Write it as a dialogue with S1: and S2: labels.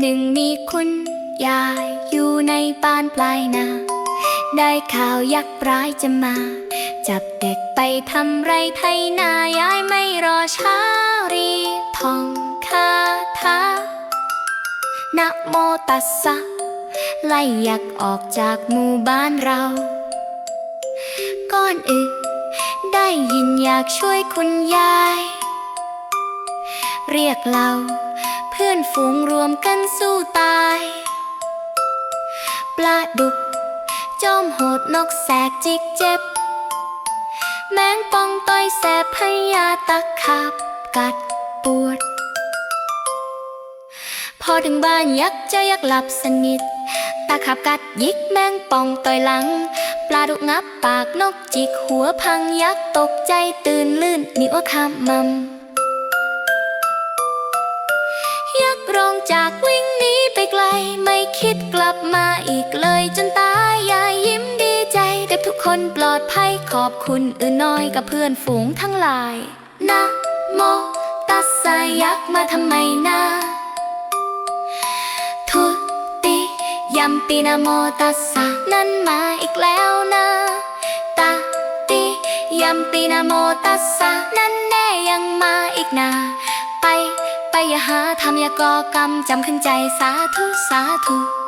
S1: หนึ่งมีคุณยายอยู่ในบ้านปลายนา ได้ข่าวยักษ์ร้ายจะมา จับเด็กไปทำไรไทยนายายไม่รอช้ารีท่องคาถานะโมตัสสะ ไล่ยักษ์ออกจากหมู่บ้านเราก่อนอื่นได้ยินอยากช่วยคุณยาย เรียกเรา พื่อนฝูงรวมกันสู้ตาย ปลาดุก จอมโหดนกแสกจิกเจ็บ แมงป่องต่อยแสบพยาตะขับกัดปวด พอถึงบ้านยักษ์เจ้ายักษ์หลับสนิทตาขับกัดยิกแมงป่องต่อยหลัง ปลาดุกงับปากนกจิกหัวพังยักษ์ตกใจตื่นลื่นนิ้วขามมยั ร้องจากวิ่งหนีไปไกล ไม่คิดกลับมาอีกเลยจนตายยายยิ้มดีใจเด็กทุกคนปลอดภัยขอบคุณอื่นน้อยกับเพื่อนฝูงทั้งหลาย นะโมตัสสะยักษ์มาทำไมนะทุติยัมปีนะโมตัสสะนั้นมาอีกแล้วนะตาติยัมปีนะโมตัสสะนั้นแน่ยังมาอีกนา อย่าหาทำอย่าก่อกรรมจำขึ้นใจสาธุสาธุ